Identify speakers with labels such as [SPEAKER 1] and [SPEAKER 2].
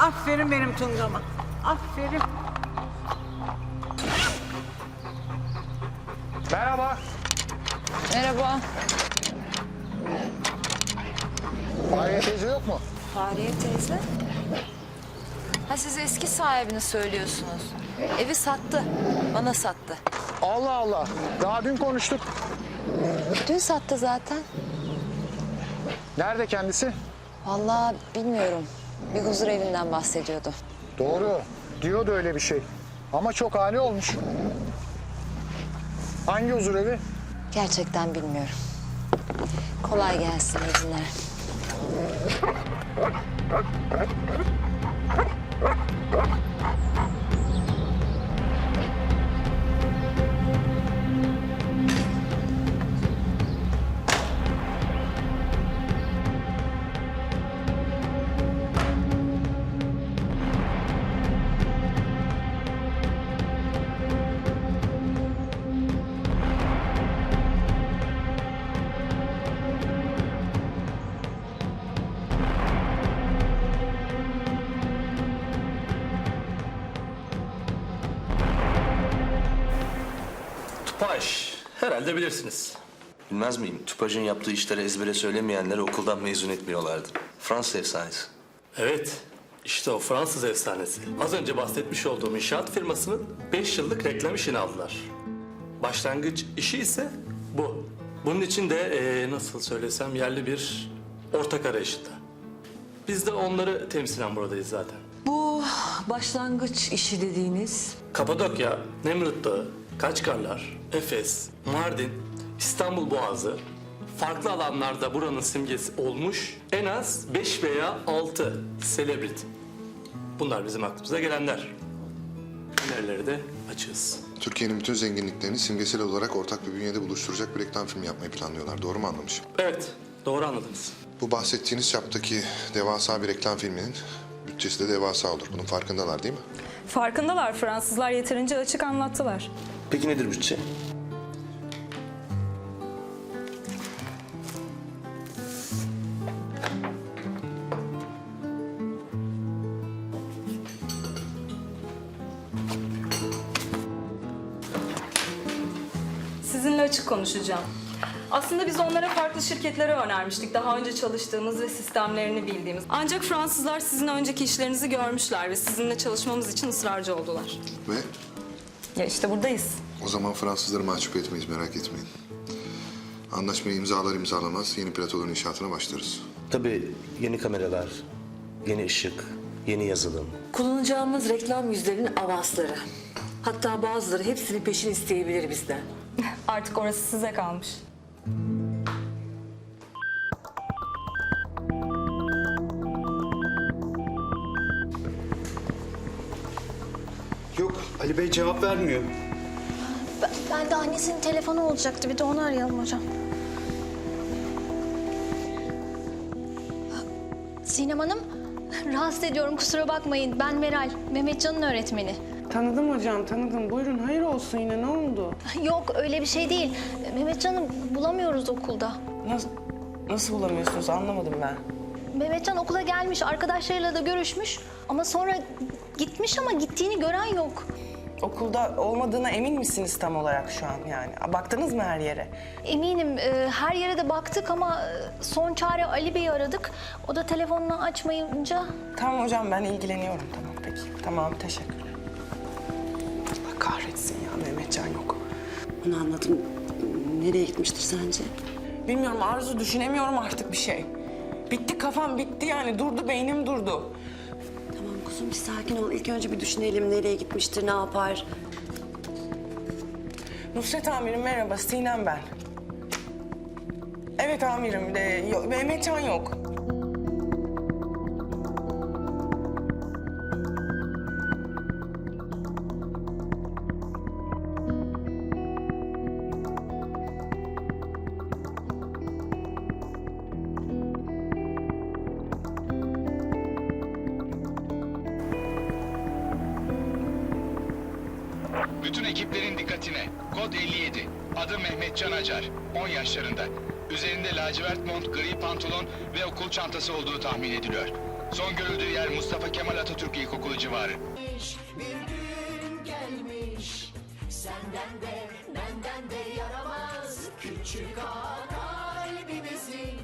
[SPEAKER 1] Aferin benim Tunga'ma. Aferin.
[SPEAKER 2] Merhaba.
[SPEAKER 3] Merhaba.
[SPEAKER 2] Fahriye teyze yok mu?
[SPEAKER 3] Fahriye teyze. Ha siz eski sahibini söylüyorsunuz. Evi sattı. Bana sattı.
[SPEAKER 2] Allah Allah. Daha dün konuştuk.
[SPEAKER 3] Dün sattı zaten.
[SPEAKER 2] Nerede kendisi?
[SPEAKER 3] Vallahi bilmiyorum. Bir huzur evinden bahsediyordu.
[SPEAKER 2] Doğru. Diyordu öyle bir şey. Ama çok hali olmuş. Hangi huzur evi?
[SPEAKER 3] Gerçekten bilmiyorum. Kolay gelsin iyi
[SPEAKER 4] Tupaş. Herhalde bilirsiniz.
[SPEAKER 5] Bilmez miyim? Tupaj'ın yaptığı işleri ezbere söylemeyenleri okuldan mezun etmiyorlardı. Fransız efsanesi.
[SPEAKER 4] Evet. işte o Fransız efsanesi. Az önce bahsetmiş olduğum inşaat firmasının 5 yıllık reklam işini aldılar. Başlangıç işi ise bu. Bunun için de eee, nasıl söylesem yerli bir ortak arayışında. Biz de onları temsilen buradayız zaten.
[SPEAKER 6] Bu başlangıç işi dediğiniz
[SPEAKER 4] Kapadokya, Nemrut Dağı, Kaçkarlar, Efes, Mardin, İstanbul Boğazı farklı alanlarda buranın simgesi olmuş en az 5 veya 6 selebrit. Bunlar bizim aklımıza gelenler. Önerileri de açığız.
[SPEAKER 7] Türkiye'nin bütün zenginliklerini simgesel olarak ortak bir bünyede buluşturacak bir reklam filmi yapmayı planlıyorlar. Doğru mu anlamışım?
[SPEAKER 4] Evet, doğru anladınız.
[SPEAKER 7] Bu bahsettiğiniz çaptaki devasa bir reklam filminin bütçesi de devasa olur. Bunun farkındalar değil mi?
[SPEAKER 8] Farkındalar Fransızlar yeterince açık anlattılar.
[SPEAKER 5] Peki nedir bütçe?
[SPEAKER 8] Sizinle açık konuşacağım. Aslında biz onlara farklı şirketlere önermiştik. Daha önce çalıştığımız ve sistemlerini bildiğimiz. Ancak Fransızlar sizin önceki işlerinizi görmüşler ve sizinle çalışmamız için ısrarcı oldular.
[SPEAKER 7] Ve
[SPEAKER 8] Ya işte buradayız.
[SPEAKER 7] o zaman Fransızları mahcup etmeyiz merak etmeyin. Anlaşmayı imzalar imzalamaz yeni platoların inşaatına başlarız.
[SPEAKER 5] Tabii yeni kameralar, yeni ışık, yeni yazılım.
[SPEAKER 6] kullanacağımız reklam yüzlerinin avansları. Hatta bazıları hepsini peşin isteyebilir bizden.
[SPEAKER 8] Artık orası size kalmış.
[SPEAKER 9] Ali Bey cevap vermiyor.
[SPEAKER 10] Ben, ben de annesinin telefonu olacaktı. Bir de onu arayalım hocam. Sinem Hanım, rahatsız ediyorum kusura bakmayın. Ben Meral, Mehmetcan'ın öğretmeni.
[SPEAKER 11] Tanıdım hocam, tanıdım. Buyurun, hayır olsun yine. Ne oldu?
[SPEAKER 10] Yok öyle bir şey değil. Mehmetcan'ı bulamıyoruz okulda.
[SPEAKER 11] Nasıl, nasıl bulamıyorsunuz? Anlamadım ben.
[SPEAKER 10] Mehmetcan okula gelmiş, arkadaşlarıyla da görüşmüş. Ama sonra gitmiş ama gittiğini gören yok.
[SPEAKER 11] Okulda olmadığına emin misiniz tam olarak şu an yani? Baktınız mı her yere?
[SPEAKER 10] Eminim e, her yere de baktık ama e, son çare Ali Bey'i aradık. O da telefonunu açmayınca
[SPEAKER 11] Tamam hocam, ben ilgileniyorum. Tamam, peki. Tamam, teşekkürler. Allah kahretsin ya, Mehmetcan yok.
[SPEAKER 6] Onu anladım. Nereye gitmiştir sence?
[SPEAKER 11] Bilmiyorum Arzu, düşünemiyorum artık bir şey. Bitti kafam, bitti yani. Durdu, beynim durdu.
[SPEAKER 6] Kuzum bir sakin ol. İlk önce bir düşünelim nereye gitmiştir, ne yapar.
[SPEAKER 11] Nusret amirim merhaba, Sinem ben. Evet amirim, de, yok, Mehmetcan yok.
[SPEAKER 12] Bütün ekiplerin dikkatine. Kod 57. Adı Mehmet Can Acar. 10 yaşlarında. Üzerinde lacivert mont, gri pantolon ve okul çantası olduğu tahmin ediliyor. Son görüldüğü yer Mustafa Kemal Atatürk İlkokulu civarı.
[SPEAKER 9] Bir gün gelmiş, senden de benden de yaramaz küçük ağa kalbimizin.